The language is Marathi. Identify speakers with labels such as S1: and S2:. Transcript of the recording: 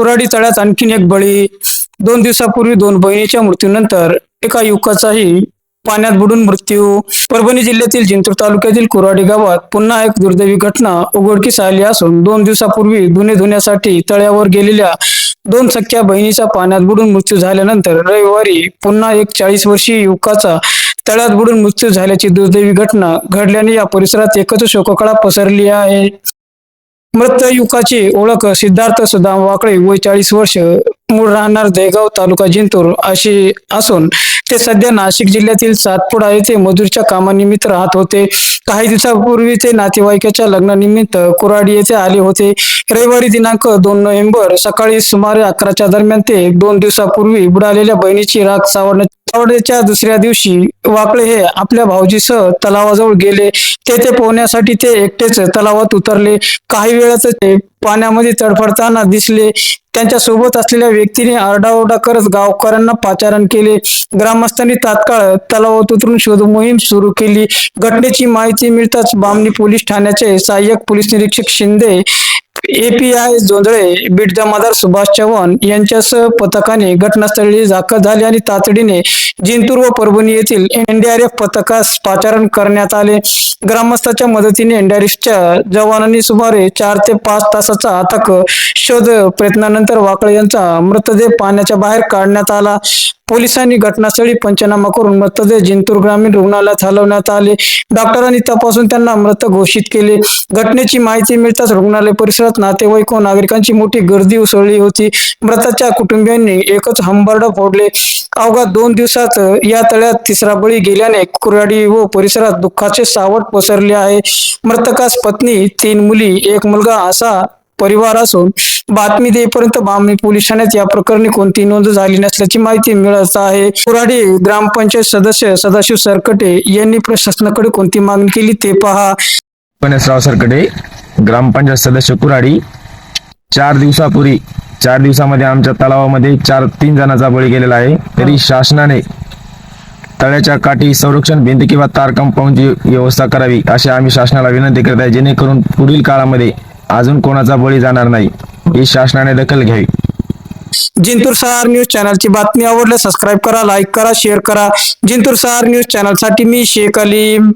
S1: कुराडी तळ्यात आणखीन एक बळी. दोन दिवसापूर्वी दोन बहिणीच्या मृत्यूनंतर एका युवकाचाही पाण्यात बुडून मृत्यू. परभणी जिल्ह्यातील जिंतूर तालुक्यातील कुराडी गावात पुन्हा एक दुर्दैवी घटना उघडकीस आली असून दोन दिवसापूर्वी धुणे धुण्यासाठी तळ्यावर गेलेल्या दोन सख्या बहिणीचा पाण्यात बुडून मृत्यू झाल्यानंतर रविवारी पुन्हा एक चाळीस वर्षीय युवकाचा तळ्यात बुडून मृत्यू झाल्याची दुर्दैवी घटना घडल्याने या परिसरात एकच शोककळा पसरली आहे. मृतयुकाची ओळख सिद्धार्थ सुदाम वाकळे वय चाळीस वर्ष मूळ राहणार देगाव तालुका जिंतूर अशी असून ते सध्या नाशिक जिल्ह्यातील सातपुडा येथे मजूरच्या कामानिमित्त राहत होते. काही दिवसापूर्वी ते नातेवाईकाच्या लग्नानिमित्त कुराडी येथे आले होते. रविवारी दिनांक दोन नोव्हेंबर सकाळी सुमारे अकराच्या दरम्यान ते दोन दिवसापूर्वी बुडालेल्या बहिणीची राख सावरण्या आठवड्याच्या दुसऱ्या दिवशी वाकळे हे आपल्या भाऊजीसह तलावाजवळ गेले. तेथे पोहण्यासाठी ते एकटेच तलावात उतरले. काही वेळात ते पाण्यामध्ये तडफडताना दिसले. त्यांच्यासोबत असलेल्या व्यक्तीने आरडाओरडा करत गावकऱ्यांना पाचारण केले. ग्रामस्थांनी तात्काळ तलावात उतरून शोध मोहीम सुरू केली. घटनेची माहिती मिळताच बामणी पोलीस ठाण्याचे सहाय्यक पोलीस निरीक्षक शिंदे एपीआय जोंधळे बीट जमादार सुभाष चव्हाण यांच्यासह पथकाने घटनास्थळी दाखल झाले आणि तातडीने जिंतूर व परभणी येथील एनडीआरएफ पथकास पाचारण करण्यात आले. ग्रामस्थाच्या मदतीने एनडीआरएफच्या जवानांनी सुमारे चार ते पाच तासाचा अथक शोध प्रयत्नानंतर वाकळे यांचा मृतदेह पाण्याच्या बाहेर काढण्यात आला. पोलिसांनी घटनास्थळी पंचनामा करून मृतदेह जिंतूर ग्रामीण रुग्णालयात हलवण्यात आले. डॉक्टरांनी तपासून त्यांना मृत घोषित केले. घटनेची माहिती मिळताच रुग्णालय परिसरात नातेवाईक व नागरिकांची मोठी गर्दी उसळली होती. मृताच्या कुटुंबियांनी एकच हंबरडा फोडले. अवघ्या दोन दिवसात या तळ्यात तिसरा बळी गेल्याने कुराडी व परिसरात दुःखाचे सावट पसरले आहे. मृतकास पत्नी तीन मुली एक मुलगा असा परिवार असून बातमी देईपर्यंत बामणी पोलीस ठाण्यात या प्रकरणी कोणती नोंद झाली नसल्याची माहिती मिळत आहे. कुराडी ग्रामपंचायत सदस्य सदाशिव सरकटे यांनी प्रशासनाकडे कोणती मागणी केली ते पहा.
S2: गणेशराव सरकटे ग्रामपंचायत सदस्य कुराडी चार दिवसापूर्वी चार दिवसामध्ये आमच्या तलावामध्ये चार तीन जणांचा बळी गेलेला आहे. तरी शासनाने तळ्याच्या काठी संरक्षण भिंत किंवा तार कंपाऊंडची व्यवस्था करावी अशी आम्ही शासनाला विनंती करत आहे जेणेकरून पुढील काळामध्ये अजून कोणाचा बळी जाणार नाही. ही शासनाने दखल घ्यावी.
S1: जिंतूर सहार न्यूज चॅनलची बातमी आवडल्यास सबस्क्राईब करा लाईक करा शेअर करा. जिंतूर सहार न्यूज चॅनलसाठी मी शेख अलीम.